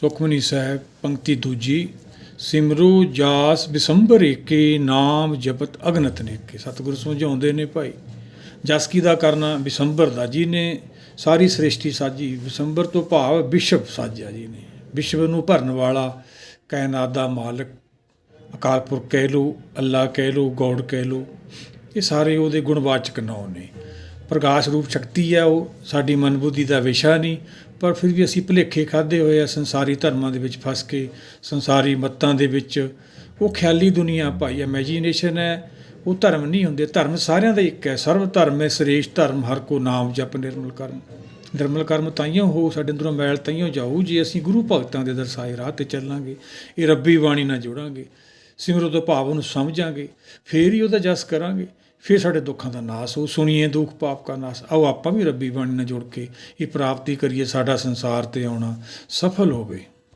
ਸੁਖਮਨੀ ਸਾਹਿਬ, ਪੰਕਤੀ ਦੂਜੀ, ਸਿਮਰੂ ਜਾਸ ਬਿਸੰਬਰ ਏਕੇ, ਨਾਮ ਜਪਤ ਅਗਨਤ ਨੇਕੇ। ਸਤਿਗੁਰੂ ਸਮਝਾਉਂਦੇ ਨੇ ਭਾਈ, ਜਸ ਕੀ ਦਾ ਕਰਨਾ ਬਿਸੰਬਰ ਦਾ ਜੀ ਨੇ, ਸਾਰੀ ਸ੍ਰਿਸ਼ਟੀ ਸਾਜੀ, ਬਿਸੰਬਰ ਤੋਂ ਭਾਵ ਵਿਸ਼ਵ ਸਾਜਿਆ ਜੀ ਨੇ। ਵਿਸ਼ਵ ਨੂੰ ਭਰਨ ਵਾਲਾ ਕਾਇਨਾਤ ਦਾ ਮਾਲਕ ਅਕਾਲ ਪੁਰਖ ਕਹਿ ਲੋ ਅੱਲਾ ਕਹਿ ਲੋ ਗੋਡ ਕਹਿ ਲੋ ਇਹ ਸਾਰੇ ਉਹਦੇ ਗੁਣਵਾਚਕ ਨਾਮ ਨੇ। ਪ੍ਰਕਾਸ਼ ਰੂਪ ਸ਼ਕਤੀ ਹੈ ਉਹ ਸਾਡੀ ਮਨਬੁੱਧੀ ਦਾ ਵਿਸ਼ਾ ਨਹੀਂ, ਪਰ ਫਿਰ ਵੀ ਅਸੀਂ ਭੁਲੇਖੇ ਖਾਦੇ ਹੋਏ ਆ ਸੰਸਾਰੀ ਧਰਮਾਂ ਦੇ ਵਿੱਚ ਫਸ ਕੇ, ਸੰਸਾਰੀ ਮੱਤਾਂ ਦੇ ਵਿੱਚ। ਉਹ ਖਿਆਲੀ ਦੁਨੀਆ ਭਾਈ ਇਮੇਜਿਨੇਸ਼ਨ ਹੈ, ਉਹ ਧਰਮ ਨਹੀਂ ਹੁੰਦੇ, ਧਰਮ ਸਾਰਿਆਂ ਦਾ ਇੱਕ ਹੈ, ਸਰਵ ਧਰਮ ਹੈ, ਸ੍ਰੇਸ਼ਟ ਧਰਮ ਹਰ ਕੋ ਨਾਮ ਜਪ ਨਿਰਮਲ ਕਰਮ। ਨਿਰਮਲ ਕਰਮ ਤਾਈਓ ਹੋ, ਸਾਡੇ ਅੰਦਰੋਂ ਮੈਲ ਤਾਈਓ ਜਾਊ, ਜੇ ਅਸੀਂ ਗੁਰੂ ਭਗਤਾਂ ਦੇ ਦਰਸਾਏ ਰਾਹ ਤੇ ਚੱਲਾਂਗੇ, ਇਹ ਰੱਬੀ ਬਾਣੀ ਨਾਲ ਜੁੜਾਂਗੇ, ਸਿਮਰੋ ਤੋਂ ਭਾਵ ਨੂੰ ਸਮਝਾਂਗੇ, ਫੇਰ ਹੀ ਉਹਦਾ ਜਸ ਕਰਾਂਗੇ। ਫਿਰ ਸਾਡੇ ਦੁੱਖਾਂ ਦਾ ਨਾਸ ਹੋ ਸੁਣੀਏ ਦੁੱਖ, ਪਾਪ ਕਾ ਨਾਸ। ਆਓ ਆਪਾਂ ਵੀ ਰੱਬੀ ਬਾਣੀ ਨਾਲ ਜੁੜ ਕੇ ਇਹ ਪ੍ਰਾਪਤੀ ਕਰੀਏ, ਸਾਡਾ ਸੰਸਾਰ ਤੇ ਆਉਣਾ ਸਫਲ ਹੋਵੇ।